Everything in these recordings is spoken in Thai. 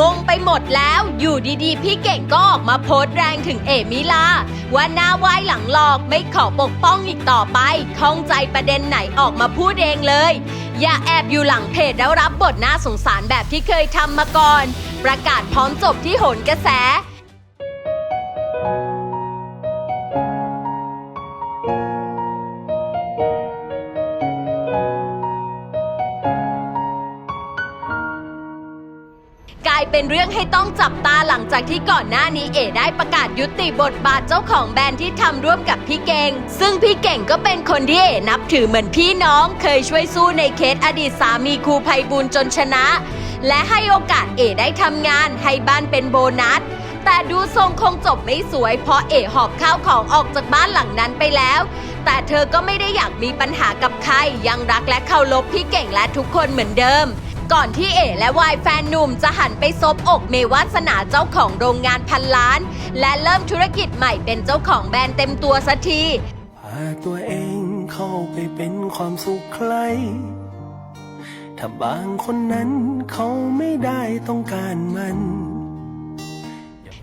งงไปหมดแล้ว อยู่ดีๆ พี่เก่งก็ออกมาโพสต์แรงถึงเอมิลา ว่าหน้าไหว้หลังหลอกไม่ขอปกป้องอีกต่อไปข้องใจประเด็นไหนออกมาพูดเองเลย อย่าแอบอยู่หลังเพจแล้วรับบทน่าสงสารแบบที่เคยทำมาก่อน ประกาศพร้อมจบที่โหนกระแส กลายเป็นเรื่องให้ต้องจับตาหลังจากที่ก่อนหน้านี้เอได้ประกาศยุติบทบาทเจ้าของแบรนด์ที่ทำร่วมกับพี่เก่ง ซึ่งพี่เก่งก็เป็นคนที่เอนับถือเหมือนพี่น้อง เคยช่วยสู้ในเคสอดีตสามีครูภัยบุญจนชนะ และให้โอกาสเอได้ทำงาน ให้บ้านเป็นโบนัส แต่ดูทรงคงจบไม่สวย เพราะเอหอบข้าวของออกจากบ้านหลังนั้นไปแล้ว แต่เธอก็ไม่ได้อยากมีปัญหากับใครยังรักและเคารพพี่เก่งและทุกคนเหมือนเดิม ก่อนที่เอ๋และวายแฟนหนุ่มจะหันไปซบอกเมวัสนาเจ้าของโรงงานพันล้าน และเริ่มธุรกิจใหม่เป็นเจ้าของแบรนด์เต็มตัวสักทีพาตัวเองเข้าไปเป็นความสุขใคร ถ้าบางคนนั้นเขาไม่ได้ต้องการมัน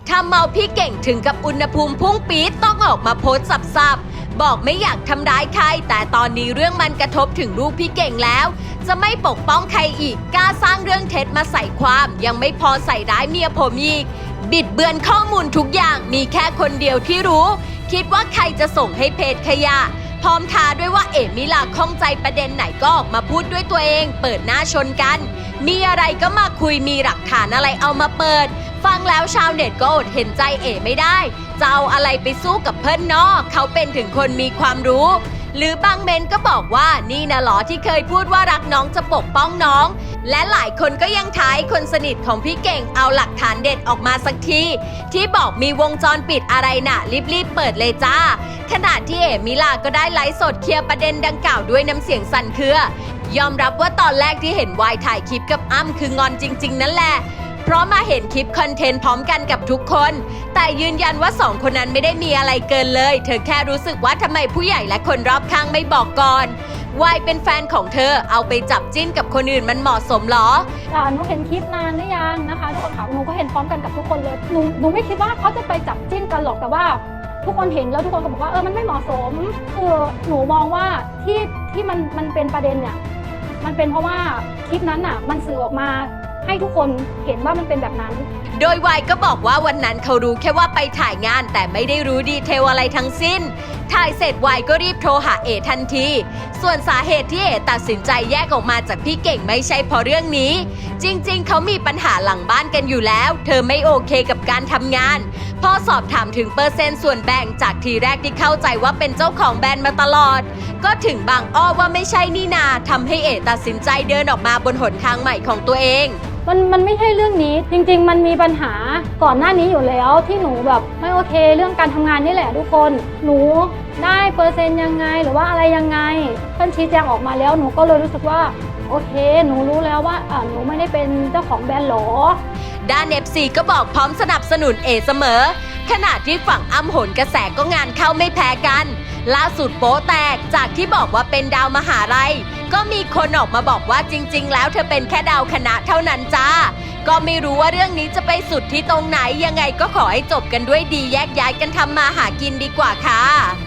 ทำเมาพี่เก่งถึงกับอุณหภูมิพุ่งปี๊ดต้องออกมาโพสต์สับๆบอกไม่อยากทำร้ายใคร แต่ตอนนี้เรื่องมันกระทบถึงลูกพี่เก่งแล้ว จะไม่ปกป้องใครอีกกล้าสร้างเรื่องเท็จมาใส่ความ ยังไม่พอใส่ร้ายเมียผมอีก บิดเบือนข้อมูลทุกอย่างมีแค่คนเดียวที่รู้ คิดว่าใครจะส่งให้เพจขยะ พร้อมท้าด้วยว่าเอมิลาข้องใจประเด็นไหนก็ออกมาพูดด้วยตัวเอง เปิดหน้าชนกัน มีอะไรก็มาคุยมีหลักฐานอะไรเอามาเปิด ฟังแล้วชาวเน็ตก็อดเห็นใจเอไม่ได้จะเอาอะไรไปสู้กับเพื่อนนอกเขาเป็นถึงคนมีความรู้ หรือบางเมนก็บอกว่านี่นะหรอที่เคยพูดว่ารักน้องจะปกป้องน้อง และหลายคนก็ยังท้ายคนสนิทของพี่เก่งเอาหลักฐานเด็ดออกมาสักที ที่บอกมีวงจรปิดอะไรน่ะรีบๆเปิดเลยจ้า ขณะที่เอ๋มิลาก็ได้ไลฟ์สดเคลียร์ประเด็นดังกล่าวด้วยน้ำเสียงสั่นเครือยอมรับว่าตอนแรกที่เห็นวายถ่ายคลิปกับอ้ำคืองอนจริง ๆ นั่นแหละ เพราะมาเห็นคลิปคอนเทนต์พร้อมกันกับทุกคน แต่ยืนยันว่าสองคนนั้นไม่ได้มีอะไรเกินเลย เธอแค่รู้สึกว่าทำไมผู้ใหญ่และคนรอบข้างไม่บอกก่อนวายเป็นแฟนของเธอเอาไปจับจิ้นกับคนอื่นมันเหมาะสมเหรออ่าหนูเห็นคลิปนานหรือยังนะคะทุกคนค่ะหนูก็เห็นพร้อมกันกับทุกคนเลยหนูหนูไม่คิดว่าเขาจะไปจับจิ้นกันหรอกแต่ว่า ทุกคนเห็นแล้วทุกคนก็บอกว่าเออมันไม่เหมาะสมคือหนูมองว่าที่ที่มันมันเป็นประเด็นเนี่ยมันเป็นเพราะว่าคลิปนั้นอะ มันสื่อออกมา ให้ทุกคนเห็นว่ามันเป็นแบบนั้น โดยวายก็บอกว่าวันนั้นเขารู้แค่ว่าไปถ่ายงานแต่ไม่ได้รู้ดีเทลอะไรทั้งสิ้น ถ่ายเสร็จวายก็รีบโทรหาเอทันที ส่วนสาเหตุที่เอตัดสินใจแยกออกมาจากพี่เก่งไม่ใช่เพราะเรื่องนี้ จริงๆ เขามีปัญหาหลังบ้านกันอยู่แล้ว เธอไม่โอเคกับการทำงาน พอสอบถามถึงเปอร์เซ็นต์ส่วนแบ่งจากทีแรกที่เข้าใจว่าเป็นเจ้าของแบรนด์มาตลอด ก็ถึงบางอ้อว่าไม่ใช่นี่นาทำให้เอตัดสินใจเดินออกมาบนหนทางใหม่ของตัวเองมันมันไม่ใช่เรื่องนี้จริง ๆ มันมีปัญหาก่อนหน้านี้อยู่แล้วที่หนูแบบไม่โอเค เรื่องการทำงานนี่แหละทุกคน หนูได้เปอร์เซ็นต์ยังไงหรือว่าอะไรยังไงท่านชี้แจงออกมาแล้วหนูก็เลยรู้สึกว่าโอเค หนูรู้แล้วว่าหนูไม่ได้เป็นเจ้าของแบรนด์หรอ ด้าน FC ก็บอกพร้อมสนับสนุนเอเสมอ ขณะที่ฝั่งอ้ำโหนกระแสก็งานเข้าไม่แพ้กัน ล่าสุดโป๊แตกจากที่บอกว่าเป็นดาวมหาลัย ก็มีคนออกมาบอกว่าจริง ๆ แล้วเธอเป็นแค่ดาวคณะเท่านั้นจ้า ก็ไม่รู้ว่าเรื่องนี้จะไปสุดที่ตรงไหนยังไงก็ขอให้จบกันด้วยดีแยกย้ายกันทำมาหากินดีกว่าค่ะ